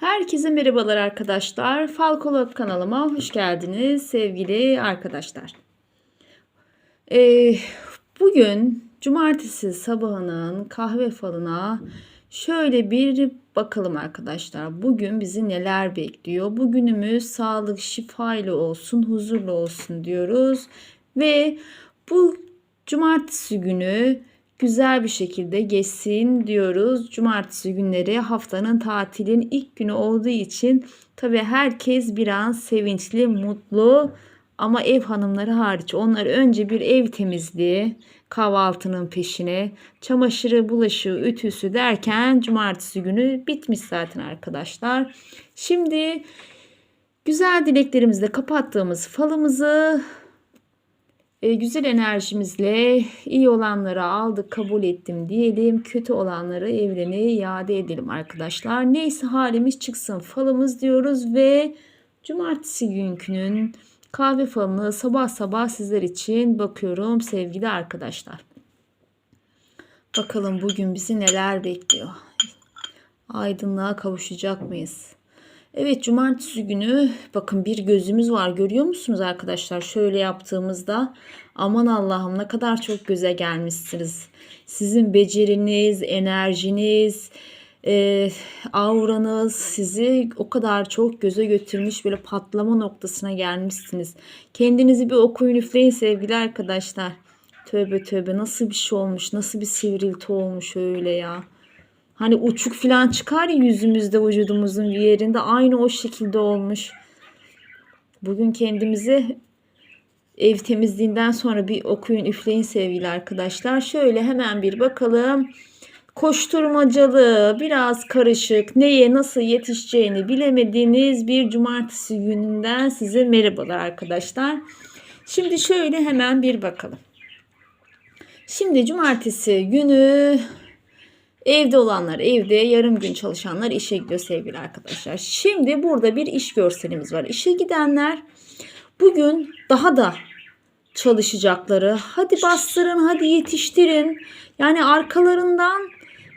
Herkese merhabalar arkadaşlar. Falkolog kanalıma hoş geldiniz sevgili arkadaşlar. Ee, bugün cumartesi sabahının kahve falına şöyle bir bakalım arkadaşlar. Bugün bizi neler bekliyor? Bugünümüz sağlık şifayla olsun, huzurlu olsun diyoruz. Ve bu cumartesi günü güzel bir şekilde geçsin diyoruz. Cumartesi günleri haftanın tatilin ilk günü olduğu için tabii herkes biraz sevinçli, mutlu ama ev hanımları hariç onlar önce bir ev temizliği, kahvaltının peşine, çamaşırı, bulaşığı, ütüsü derken cumartesi günü bitmiş zaten arkadaşlar. Şimdi güzel dileklerimizle kapattığımız falımızı e, güzel enerjimizle iyi olanları aldık kabul ettim diyelim. Kötü olanları evrene iade edelim arkadaşlar. Neyse halimiz çıksın falımız diyoruz ve cumartesi günkünün kahve falını sabah sabah sizler için bakıyorum sevgili arkadaşlar. Bakalım bugün bizi neler bekliyor. Aydınlığa kavuşacak mıyız? Evet cumartesi günü bakın bir gözümüz var görüyor musunuz arkadaşlar şöyle yaptığımızda aman Allah'ım ne kadar çok göze gelmişsiniz. Sizin beceriniz, enerjiniz, e, auranız sizi o kadar çok göze götürmüş böyle patlama noktasına gelmişsiniz. Kendinizi bir okuyun üfleyin sevgili arkadaşlar. Tövbe tövbe nasıl bir şey olmuş nasıl bir sivrilti olmuş öyle ya. Hani uçuk falan çıkar ya yüzümüzde vücudumuzun bir yerinde aynı o şekilde olmuş. Bugün kendimizi ev temizliğinden sonra bir okuyun üfleyin sevgili arkadaşlar. Şöyle hemen bir bakalım. Koşturmacalı, biraz karışık, neye nasıl yetişeceğini bilemediğiniz bir cumartesi gününden size merhabalar arkadaşlar. Şimdi şöyle hemen bir bakalım. Şimdi cumartesi günü Evde olanlar evde, yarım gün çalışanlar işe gidiyor sevgili arkadaşlar. Şimdi burada bir iş görselimiz var. İşe gidenler bugün daha da çalışacakları. Hadi bastırın, hadi yetiştirin. Yani arkalarından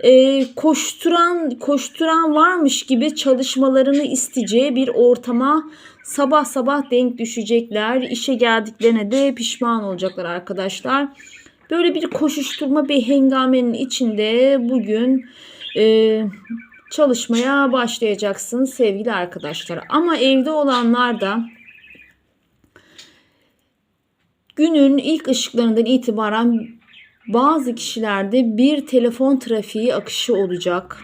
e, koşturan koşturan varmış gibi çalışmalarını isteyeceği bir ortama sabah sabah denk düşecekler. İşe geldiklerine de pişman olacaklar arkadaşlar. Böyle bir koşuşturma bir hengamenin içinde bugün e, çalışmaya başlayacaksınız sevgili arkadaşlar. Ama evde olanlar da günün ilk ışıklarından itibaren bazı kişilerde bir telefon trafiği akışı olacak.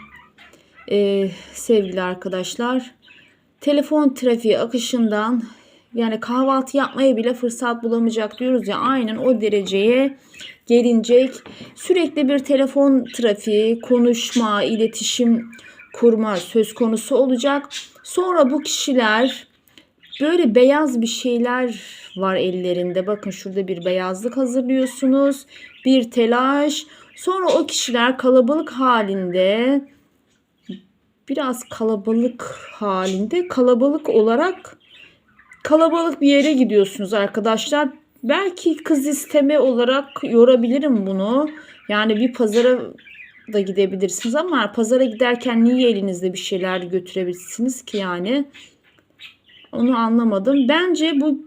Ee, sevgili arkadaşlar. Telefon trafiği akışından yani kahvaltı yapmaya bile fırsat bulamayacak diyoruz ya aynen o dereceye gelinecek. Sürekli bir telefon trafiği, konuşma, iletişim kurma söz konusu olacak. Sonra bu kişiler böyle beyaz bir şeyler var ellerinde. Bakın şurada bir beyazlık hazırlıyorsunuz. Bir telaş. Sonra o kişiler kalabalık halinde biraz kalabalık halinde kalabalık olarak kalabalık bir yere gidiyorsunuz arkadaşlar. Belki kız isteme olarak yorabilirim bunu. Yani bir pazara da gidebilirsiniz ama pazara giderken niye elinizde bir şeyler götürebilirsiniz ki yani? Onu anlamadım. Bence bu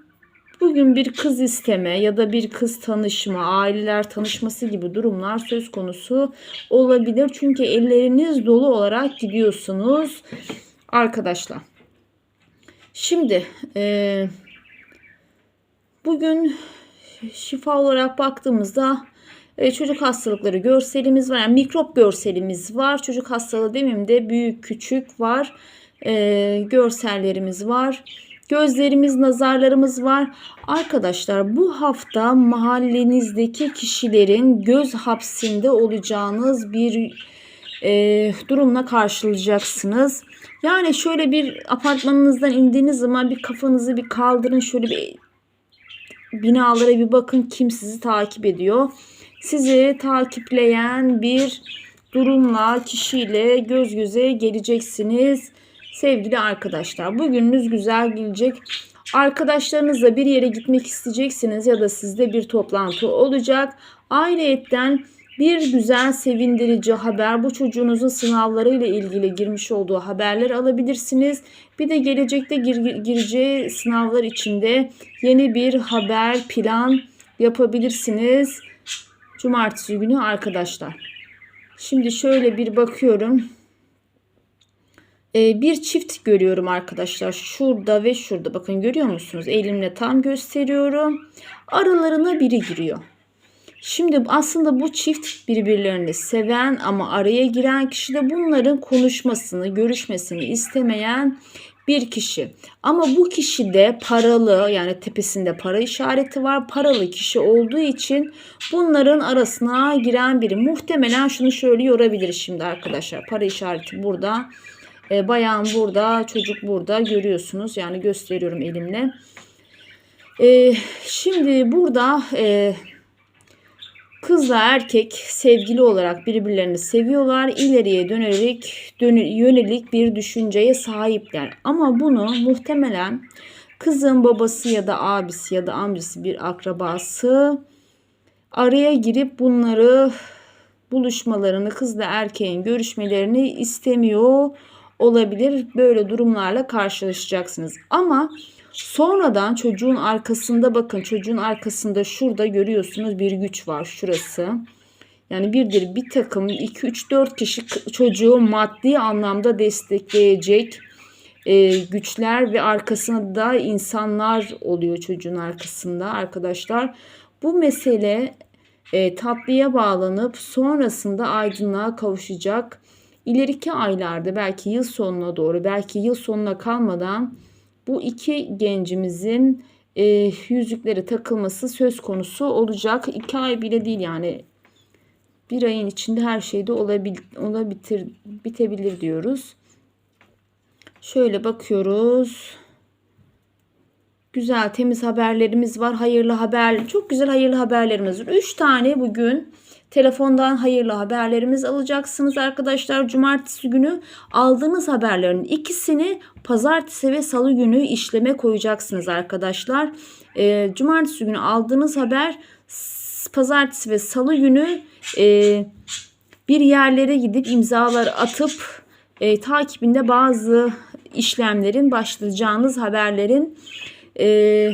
bugün bir kız isteme ya da bir kız tanışma, aileler tanışması gibi durumlar söz konusu olabilir. Çünkü elleriniz dolu olarak gidiyorsunuz arkadaşlar. Şimdi e, bugün şifa olarak baktığımızda e, çocuk hastalıkları görselimiz var. Yani mikrop görselimiz var. Çocuk hastalığı demeyeyim de büyük küçük var. E, görsellerimiz var. Gözlerimiz, nazarlarımız var. Arkadaşlar bu hafta mahallenizdeki kişilerin göz hapsinde olacağınız bir e, durumla karşılayacaksınız. Yani şöyle bir apartmanınızdan indiğiniz zaman bir kafanızı bir kaldırın. Şöyle bir binalara bir bakın kim sizi takip ediyor. Sizi takipleyen bir durumla, kişiyle göz göze geleceksiniz. Sevgili arkadaşlar bugününüz güzel gelecek. Arkadaşlarınızla bir yere gitmek isteyeceksiniz ya da sizde bir toplantı olacak. Ayrıyetten Bir güzel sevindirici haber bu çocuğunuzun sınavlarıyla ilgili girmiş olduğu haberler alabilirsiniz. Bir de gelecekte gir- gireceği sınavlar içinde yeni bir haber plan yapabilirsiniz. Cumartesi günü arkadaşlar. Şimdi şöyle bir bakıyorum. Ee, bir çift görüyorum arkadaşlar. Şurada ve şurada. Bakın görüyor musunuz? Elimle tam gösteriyorum. Aralarına biri giriyor. Şimdi aslında bu çift birbirlerini seven ama araya giren kişi de bunların konuşmasını, görüşmesini istemeyen bir kişi. Ama bu kişi de paralı yani tepesinde para işareti var. Paralı kişi olduğu için bunların arasına giren biri. Muhtemelen şunu şöyle yorabilir şimdi arkadaşlar. Para işareti burada. E, bayan burada, çocuk burada görüyorsunuz. Yani gösteriyorum elimle. E, şimdi burada e, kızla erkek sevgili olarak birbirlerini seviyorlar. İleriye dönerek dönü- yönelik bir düşünceye sahipler. Ama bunu muhtemelen kızın babası ya da abisi ya da amcası bir akrabası araya girip bunları buluşmalarını kızla erkeğin görüşmelerini istemiyor olabilir. Böyle durumlarla karşılaşacaksınız. Ama sonradan çocuğun arkasında bakın çocuğun arkasında şurada görüyorsunuz bir güç var şurası. Yani birdir bir takım 2 3 4 kişi çocuğu maddi anlamda destekleyecek e, güçler ve arkasında insanlar oluyor çocuğun arkasında arkadaşlar. Bu mesele e, tatlıya bağlanıp sonrasında aydınlığa kavuşacak. İleriki aylarda belki yıl sonuna doğru belki yıl sonuna kalmadan bu iki gencimizin e, yüzükleri takılması söz konusu olacak. İki ay bile değil yani bir ayın içinde her şeyde olabil, olabilir, bitebilir diyoruz. Şöyle bakıyoruz. Güzel temiz haberlerimiz var. Hayırlı haber. Çok güzel hayırlı haberlerimiz var. 3 tane bugün telefondan hayırlı haberlerimiz alacaksınız arkadaşlar. Cumartesi günü aldığınız haberlerin ikisini pazartesi ve salı günü işleme koyacaksınız arkadaşlar. Ee, cumartesi günü aldığınız haber pazartesi ve salı günü e, bir yerlere gidip imzalar atıp e, takibinde bazı işlemlerin başlayacağınız haberlerin e,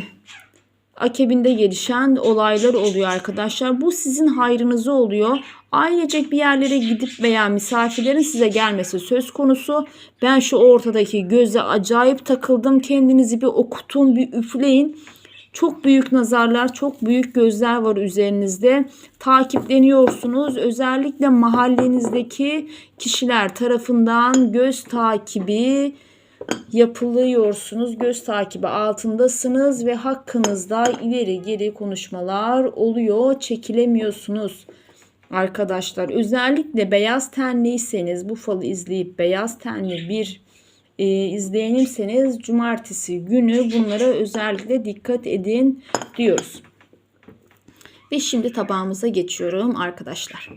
akabinde gelişen olaylar oluyor arkadaşlar. Bu sizin hayrınıza oluyor. Ailecek bir yerlere gidip veya misafirlerin size gelmesi söz konusu. Ben şu ortadaki göze acayip takıldım. Kendinizi bir okutun, bir üfleyin. Çok büyük nazarlar, çok büyük gözler var üzerinizde. Takipleniyorsunuz. Özellikle mahallenizdeki kişiler tarafından göz takibi yapılıyorsunuz. Göz takibi altındasınız ve hakkınızda ileri geri konuşmalar oluyor. Çekilemiyorsunuz. Arkadaşlar özellikle beyaz tenliyseniz bu falı izleyip beyaz tenli bir e, izleyenimseniz cumartesi günü bunlara özellikle dikkat edin diyoruz. Ve şimdi tabağımıza geçiyorum arkadaşlar.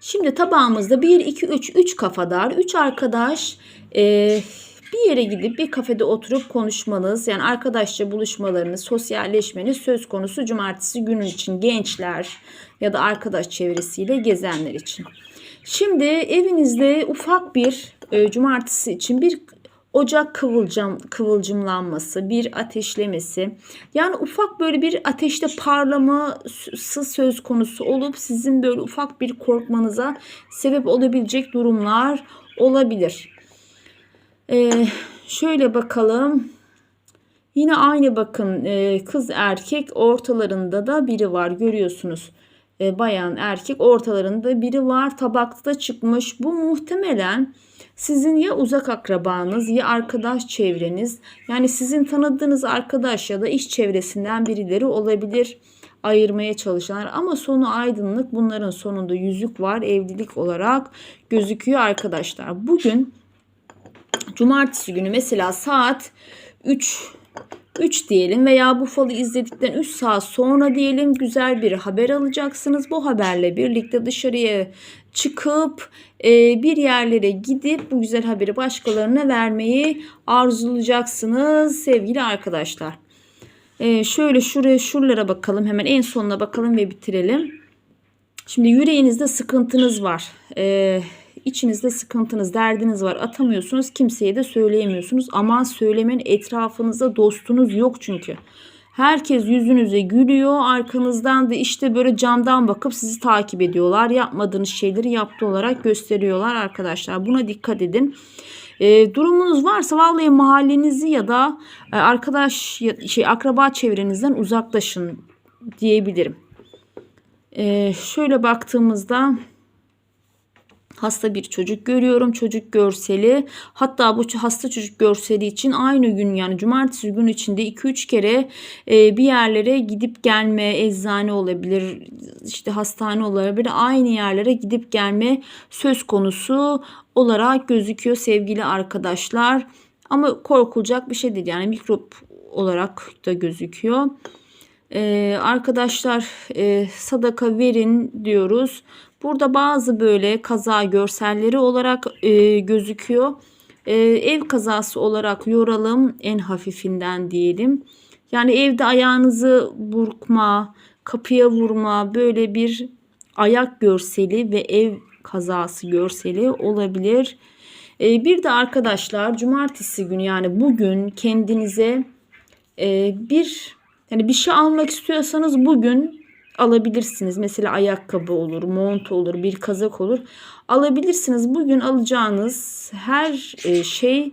Şimdi tabağımızda 1, 2, 3, 3 kafadar, 3 arkadaş e, bir yere gidip bir kafede oturup konuşmanız, yani arkadaşça buluşmalarınız, sosyalleşmeniz söz konusu cumartesi günü için gençler ya da arkadaş çevresiyle gezenler için. Şimdi evinizde ufak bir e, cumartesi için bir ocak kıvılcım, kıvılcımlanması, bir ateşlemesi. Yani ufak böyle bir ateşte parlaması söz konusu olup sizin böyle ufak bir korkmanıza sebep olabilecek durumlar olabilir. Ee, şöyle bakalım. Yine aynı bakın e, kız erkek ortalarında da biri var görüyorsunuz. E, bayan erkek ortalarında biri var tabakta çıkmış. Bu muhtemelen sizin ya uzak akrabanız ya arkadaş çevreniz yani sizin tanıdığınız arkadaş ya da iş çevresinden birileri olabilir ayırmaya çalışanlar ama sonu aydınlık bunların sonunda yüzük var evlilik olarak gözüküyor arkadaşlar. Bugün cumartesi günü mesela saat 3 3 diyelim veya bu falı izledikten 3 saat sonra diyelim güzel bir haber alacaksınız. Bu haberle birlikte dışarıya çıkıp e, bir yerlere gidip bu güzel haberi başkalarına vermeyi arzulayacaksınız sevgili arkadaşlar. E, şöyle şuraya şuralara bakalım hemen en sonuna bakalım ve bitirelim. Şimdi yüreğinizde sıkıntınız var. Ee, içinizde sıkıntınız, derdiniz var. Atamıyorsunuz, kimseye de söyleyemiyorsunuz. Aman söylemeyin etrafınızda dostunuz yok çünkü. Herkes yüzünüze gülüyor. Arkanızdan da işte böyle camdan bakıp sizi takip ediyorlar. Yapmadığınız şeyleri yaptı olarak gösteriyorlar arkadaşlar. Buna dikkat edin. Ee, durumunuz varsa vallahi mahallenizi ya da e, arkadaş ya- şey akraba çevrenizden uzaklaşın diyebilirim. Ee, şöyle baktığımızda hasta bir çocuk görüyorum. Çocuk görseli. Hatta bu hasta çocuk görseli için aynı gün yani cumartesi gün içinde 2-3 kere e, bir yerlere gidip gelme, eczane olabilir, işte hastane olabilir. Aynı yerlere gidip gelme söz konusu olarak gözüküyor sevgili arkadaşlar. Ama korkulacak bir şey değil. Yani mikrop olarak da gözüküyor. Ee, arkadaşlar e, sadaka verin diyoruz. Burada bazı böyle kaza görselleri olarak e, gözüküyor. E, ev kazası olarak yoralım en hafifinden diyelim. Yani evde ayağınızı burkma, kapıya vurma böyle bir ayak görseli ve ev kazası görseli olabilir. E, bir de arkadaşlar cumartesi günü yani bugün kendinize e, bir yani bir şey almak istiyorsanız bugün alabilirsiniz. Mesela ayakkabı olur, mont olur, bir kazak olur. Alabilirsiniz. Bugün alacağınız her e, şey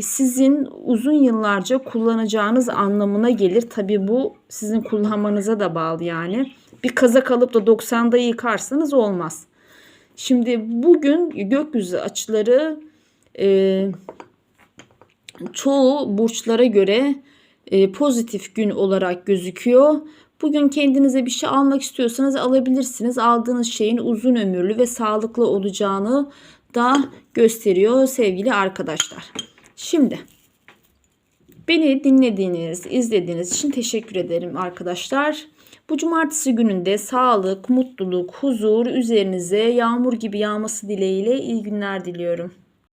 sizin uzun yıllarca kullanacağınız anlamına gelir. Tabii bu sizin kullanmanıza da bağlı yani. Bir kazak alıp da 90'da yıkarsanız olmaz. Şimdi bugün gökyüzü açıları e, çoğu burçlara göre e, pozitif gün olarak gözüküyor. Bugün kendinize bir şey almak istiyorsanız alabilirsiniz. Aldığınız şeyin uzun ömürlü ve sağlıklı olacağını da gösteriyor sevgili arkadaşlar. Şimdi beni dinlediğiniz, izlediğiniz için teşekkür ederim arkadaşlar. Bu cumartesi gününde sağlık, mutluluk, huzur üzerinize yağmur gibi yağması dileğiyle iyi günler diliyorum.